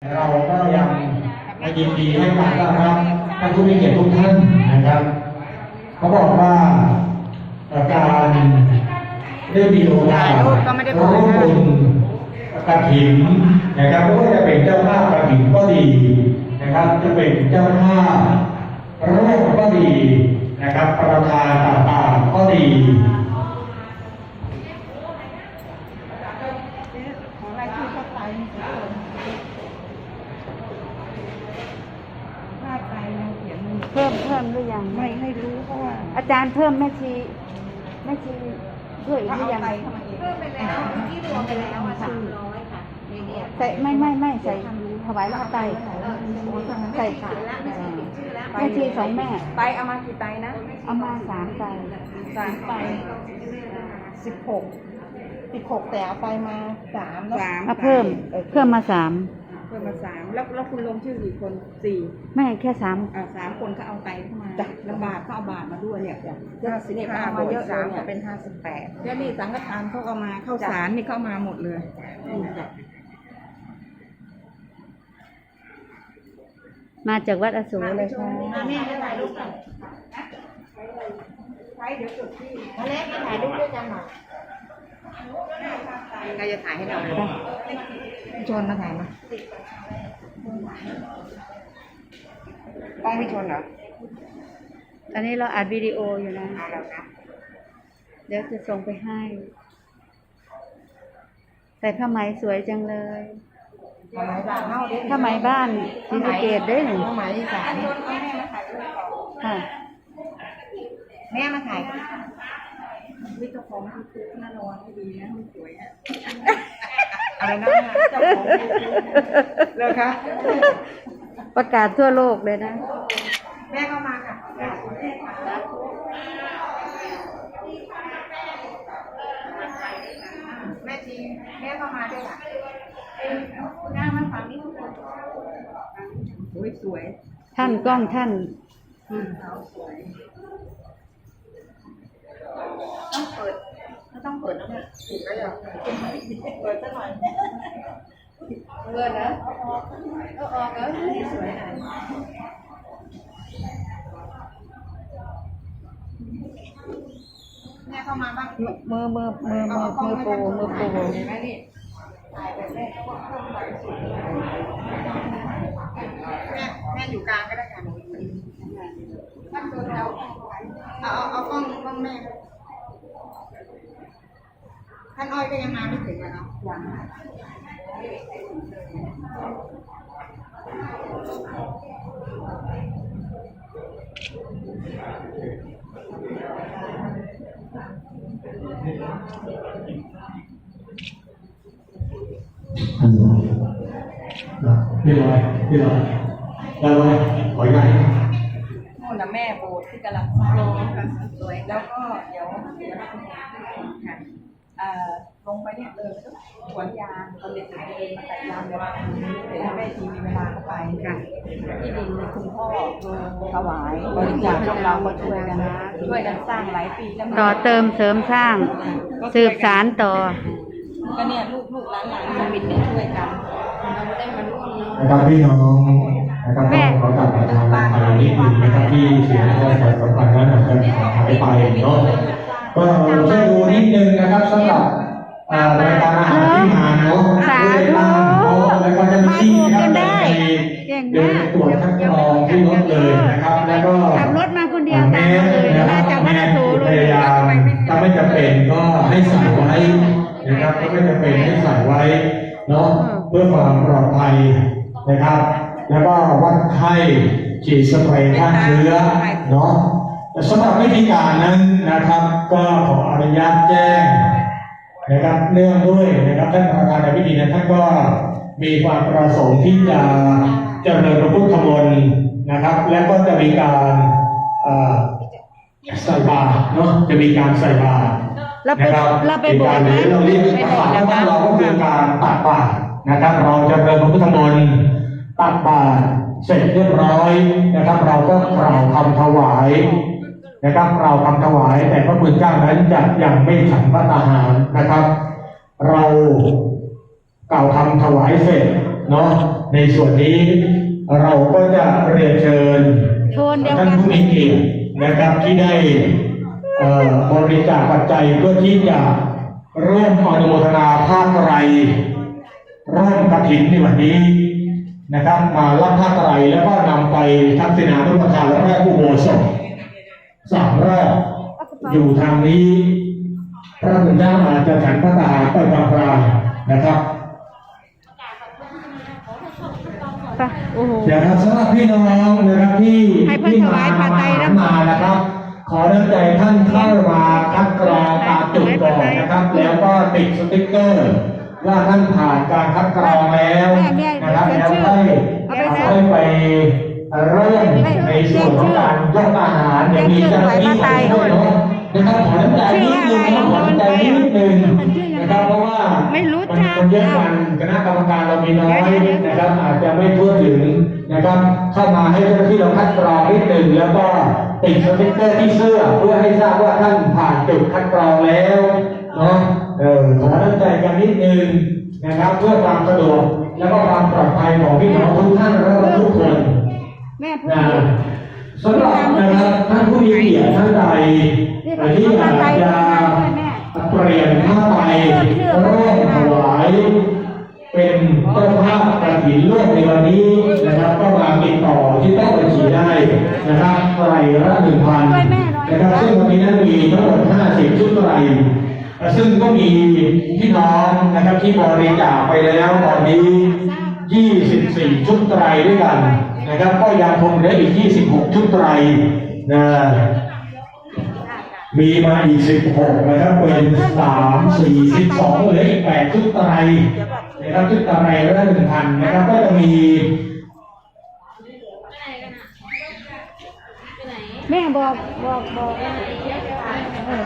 เราก็ยังยินดีให้การต้อนรับท่านผู้มีเกียรติทุกท่านนะครับเขาบอกว่าการได้มีโอกาสร่วมบุญกระถิ่นนะครับไม่ว่าจะเป็นเจ้าภาพกระถิ่นก็ดีนะครับจะเป็นเจ้าภาพร่วมก็ดีนะครับประธานต่างๆก็ดี ขอรายชื่อเข้าไปมีกี่คนลาดไปเราเขียน เพิ่มเพิ่มหรือยัง ไม่ให้รู้เพราะว่า อาจารย์เพิ่ม แม่ชีแม่ชีด้วยอีกเขาหรือเอายังไปเข้ามาเองเพิ่มไปแล้วที่รวมไปแล้วอะสามร้อยค่ะในเนี้ยใส่ไม่ไม่ไม่ใส่ถวายพระไตรเออใส่ไม่ค่ะติดแล้วไม่ติดชื่อแล้วแม่ชีสองแม่ไปเอามากี่ไตนะเอามาสามไตรสามไตสิบหกสิบหกแต่เอาไปมาสามเนาะมาเพิ่มเพิ่มมาสาม เพิ่มมาสามแล้วแล้วคุณลงชื่อกี่คนสี่ไม่แค่สามอ่าสามคนก็เอาไตเข้ามาแล้วบาทก็เอาบาทมาด้วยเนี่ยห้าสิบห้ามาเยอะเลยเนี่ยเป็นห้าสิบแปดแล้วนี่สังฆทานเขาเอามาเข้าสารนี่เข้ามาหมดเลยนี่จ้ะมาจากวัดอโศกเลยค่ะแม่จะถ่ายรูปกันใช้เดี๋ยวจุดที่มาเล็กมาถ่ายรูปด้วยกันหน่อย ใครจะถ่ายให้เราพี่ชนมาถ่ายมาต้องพี่ชนเหรอ ตอนนี้เราอัดวิดีโออยู่นะ เอาแล้วนะเดี๋ยวจะส่งไปให้ ใส่ผ้าไหมสวยจังเลยทำไมบ้านเฮาเด็กผ้าไหมบ้านศรีสะเกดด้วยหนึ่งทำไมอีสานค่ะแม่มาถ่าย วิทย์เจ้าของคือคือน่านอนไม่ดีนะไม่สวยนะอะไรนะเจ้าของเลยคะประกาศทั่วโลกเลยนะ แม่เข้ามาค่ะแม่จีแม่เข้ามาด้วยค่ะหน้ามาฝั่งนี้ทุกคนสวยสวยท่านกล้องท่าน ต้องเปิดก็ต้องเปิดแล้วเนี่ยเปิดซะหน่อยเปิดนะก็ออกแล้วนี่สวยหน่อยแม่เข้ามาบ้างมือมือมือมือมือโปรมือโปรเห็นไหมนี่ถ่ายแบบแม่ก็ว่าเข้ามาสุด แม่แม่อยู่กลางก็ได้ค่ะท่านตัวเรา เอาเอาเอากล้องกล้องแม่ท่านอ้อยก็ยังมาไม่ถึงอะเนาะยังอันนี้นะพี่ลอยพี่ลอยได้ไหมขอใหญ่ นู่นนะแม่โบ สถ์ที่กำลังสร้างสวยแล้วก็เดี๋ยวเดี๋ยวค่ะเอ่อลงไปเนี่ยเลยสวนยางตอนเด็กๆเดินมาตัดยางเดี๋ยวเดี๋ยวแม่ทีมีเวลาเข้าไปค่ะที่ดินคุณพ่อถวายบริจาคพวกเราก็ช่วยกันนะช่วยกันสร้างหลายปีแล้วต่อเติมเสริมสร้าง สืบสารต่อ ก็เนี่ยลูกลูกหลานหลานสมิทเนี่ยช่วยกันเราไม่ได้มาร่วมเนาะนะครับพี่น้อง นะครับก็ขอกราบประทานอะไรนิดนึงนะครับที่เสียงของสายสัมพันธ์นั้นอาจจะหายไปเนาะก็ช่วยดูนิดนึงนะครับสำหรับอ่ารายการอาหารที่มาเนาะสาธุด้วยตั้งโต๊ะแล้วก็เจ้าหน้าที่นะครับมาถูกกันได้เดิเก่งนมากตรวจคัดกรองที่รถเลยนะครับ แล้วก็ขับรถมาคนเดียวตามแม่มาเลยนะครับมาจากวัดอโศกเลพยยายามถ้าไม่จำเป็นก็ให้ใส่ไว้นะครับถ้าไม่จำเป็นให้ใส่ไว้เนาะเพื่อความปลอดภัยนะครับ แล้วก็วัดไข้ฉีดสเปรย์ฆ่าเชื้อเนาะแต่สำหรับวิธีการนั้นนะครับ ก็ขออนุญาตแจ้งนะครับเนื่องด้วยนะครับท่านประธานในพิธีนั้นท่านก็มีความประสงค์ที่จะเจริญพระพุทธมนต์นะครับ และก็จะมีการเอ่อใส่บาตรเนาะจะมีการใส่บาตรเราไปนะครับเราไปโบสถ์ไหมมีการเราเรียกไปภาโบษาสถ์บ้านนะเราก็คือการตักบาตรนะครับ เราจะเริ่มพระพุทธมนต์ ตักบาตรเสร็จเรียบร้อยนะครับ เราก็กล่าวคำถวายนะครับกล่าวคำถวายแต่พระคุณเจ้านั้นจะยังไม่ฉันพระทหารนะครับ เรากล่าวคำถวายเสร็จเนาะในส่วนนี้เราก็จะเรียนเชิญโทนเดียวท่านกันผู้มีเกียรตินะครับที่ได้เอ่อบริจาคปัจจัยเพื่อที่จะร่วมอนุโมทนาภาคไตรร่วมกฐินในวันนี้ นะครับ มารับผ้าไตรแล้วก็นำไปทักษิณานุปทานและแรกผู้โบสถสามรอบอยู่ทางนี้ พระคุณเจ้าอาจจะฉันพระตาไปบางคราวนะครับไปโอ้โหเดี๋ยวครับสำหรับพี่น้องนะครับที่ให้เพิ่นที่ถวายผ้าไตรนะมานะครับ ขอน้ำใจท่านเข้ามาคัดกรองตามจุดก่อนนะครับ แล้วก็ติดสติ๊กเกอร์ ว่าท่านผ่านการคัดกรองแล้วนะครับแล้วค่อยค่อยไปเริ่มในส่วนของการยกอาหารเดี๋ยวมีเจ้าหน้าที่มาด้วยเนาะนะครับขอน้ำใจนิดนึงนะครับขอน้ำใจนิดนึงนะครับเพราะว่าไม่รู้มันจักมันเยอะกันคณะกรรมการเรามีน้อยนะครับอาจจะไม่ทั่วถึงนะครับเข้ามาให้เจ้าหน้าที่เราคัดกรองนิดหนึ่งแล้วก็ติดสติ๊กเกอร์ที่เสื้อเพื่อให้ทราบว่าท่านผ่านจุดคัดกรองแล้ว ของพี่น้องทุกท่านและทุกคนแม่พูดนะสำหรับนะครับท่านผู้มีเกียรติท่านใดที่อาจจะเปลี่ยนผ้าไตรร่วมถวาย เป็นเจ้าภาพกระถินร่วมในวันนี้นะครับ ก็มาติดต่อที่โต๊ะบัญชีได้นะครับไตรละหนึ่งพันนะครับซึ่งวันนี้นั้นมีทั้งหมด50ชุดไตรซึ่งก็มีพี่น้องนะครับที่บริจาคไปแล้วตอนนี้ 24 ชุดไตรด้วยกันนะครับ ก็ยังคงเหลืออีก 26 ชุดไตรนะมีมาอีก 16 นะครับ เป็น 3 4 12เหลืออีก 8 ชุดไตรนะครับชุดไตรละหนึ่งพันนะครับ ก็จะมีแม่บอกบอกบอกเออ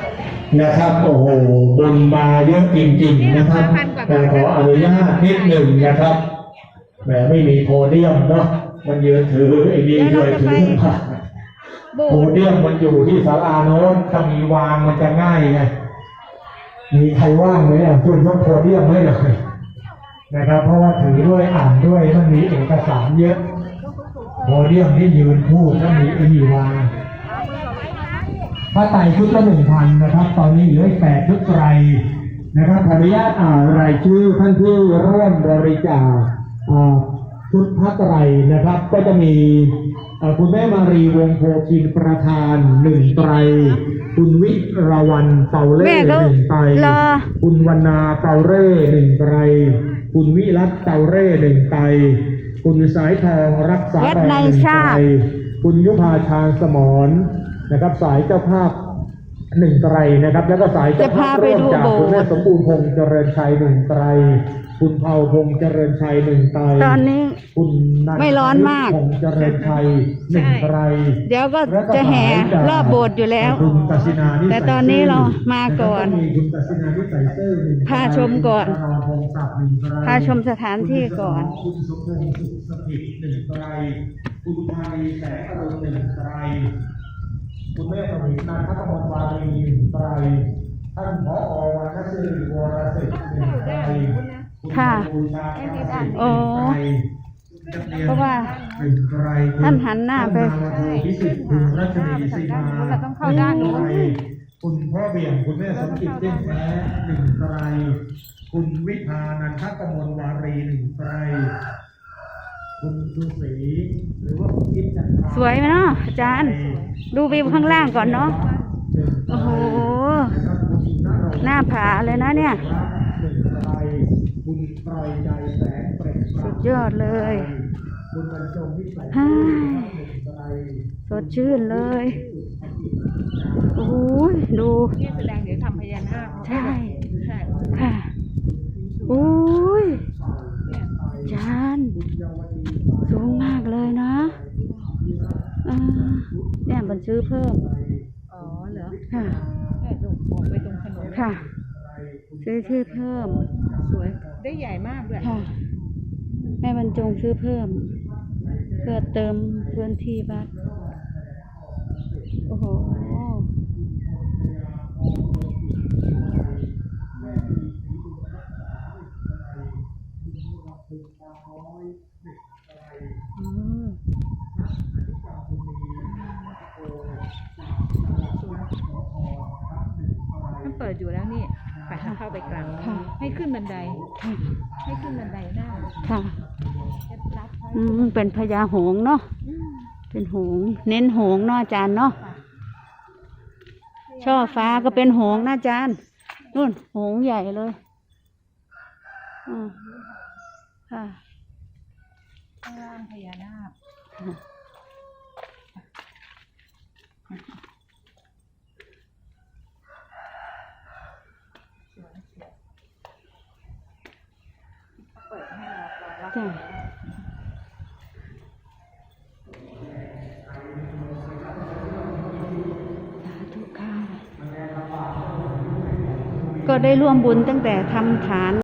นะครับ โอ้โหบุญมาเยอะจริง ๆ นะครับแต่ขออนุญาตนิดหนึ่งนะครับ แหมไม่มีโพเดียมเนาะมันยืนถือไอ้นี่ด้วยถือผ้าโบโพเดียมมันอยู่ที่ศาลาโน้นถ้ามีวางมันจะง่ายไงมีใครว่างไหมอะคุณยกโพเดียมให้หน่อยนะครับ เพราะว่าถือด้วยอ่านด้วยมันมีเอกสารเยอะโพเดียมที่ยืนพูดแล้วมีไอ้นี่วางผ้าไตรชุดละหนึ่งพันนะครับ ตอนนี้เหลืออีกแปดชุดไตรนะครับขออนุญาตอ่านรายชื่อท่านที่ร่วมบริจาคอ่า ชุดผ้าไตรนะครับ ก็จะมีเอ่อคุณแม่มารีวงศ์โพคินประธานหนึ่งไตร คุณวิราวันเปาเล่แม่ก็หนึ่งไตรรอคุณวรรณาเปาเร่หนึ่งไตร คุณวิรัตเปาเร่หนึ่งไตร คุณสายทองรักษาเว็บแรงในหนึ่งชาไตรติคุณยุพาชาญสมรนะครับ สายเจ้าภาพหนึ่งไตรนะครับ แล้วก็สายเจ้าภาพจะพาไปร่วมดูจากโบสถ์คุณแม่สมบูรณ์พงษ์เจริญชัยหนึ่งไตร คุณเผาพงษ์เจริญชัยหนึ่งไตรตอนนี้คุณนันทไม่ร้อนมากพงษ์เจริญชัยหนึ่งไตรเดี๋ยวก็จะแห่รอบโบสถ์อยู่แล้วคุณกัสินาที่แต่ตอนนี้เรามาก่อนแล้วมีคุณกัสินาที่ใส่เสื้อหนึ่งพาชมก่อนคุณพงษ์ศักดิ์หนึ่งไตรพาชมสถานที่ก่อน คุณสมพงษ์สุขสถิตหนึ่งไตรคุณพานีแสงอรุณหนึ่งไตรคุณแม่สมินาทัตมนวารีหนึ่งไตรท่านผอวันนศิริวรสิทธิ์หนึ่งไตรณ ค่ะบูชาพระสิทธิ์โอ้หนึ่งไตรเพราะว่าหนึ่งไตรท่านหันหน้าไปท่นมโทพิสิทธิ์คุณรัชนีสีมาเราต้องเข้าด้านนู้นหงไตรคุณพ่อเบี่ยงคุณแม่สมจิตเต้นแท้หนึ่งไตรคุณวิพานันทกมลวารีหนึ่งไตรคุณสุศรีหรือว่าคุณอิทจันทราสวยไหมเนาะอาจารย์ ดูวิวข้างล่างก่อนเนาะหนึ่งไตรโอ้โหนะครับคุณนรงค์หน้าผาเลยนะเนี่ย หนึ่งไตรคุณไตรใจแสงเปล่งปลั่งสุดยอดเลยคุณบรรจงวิสัยฮ่าหนึ่งไตรสดชื่นเลยโอ้ยดูนี่แสดงเดี๋ยวทำพญานาคใช่ใช่ค่ะโอ้ยอาจารย์สูงมากเลยนะเออเนี่ยมันซื้อเพิ่ม อ๋อเหรอ ค่ะแม่ดูออกไปตรงถนนค่ะ ซื้อชื่อเพิ่ม สวย ได้ใหญ่มากเลยค่ะ แม่บรรจงซื้อเพิ่ม เพื่อเติมพื้นที่วัดโอ้โหมันเปิดอยู่แล้วนี่ไปเข้าไปกลางค่ะ ให้ขึ้นบันไดค่ะให้ขึ้นบันไดได้ค่ะ เคล็ดลับไว้อืมเป็นพญาหงส์เนาะ อืมเป็นหงส์เน้นหงส์เนาะอาจารย์เนาะ ช่อฟ้าก็เป็นหงส์นะอาจารย์นู่นหงส์ใหญ่เลยอืมค่ะข้างล่างพญานาคเปิดให้เรารองรับ จ้ะสาธุค่ะก็ได้ร่วมบุญตั้งแต่ทำฐาน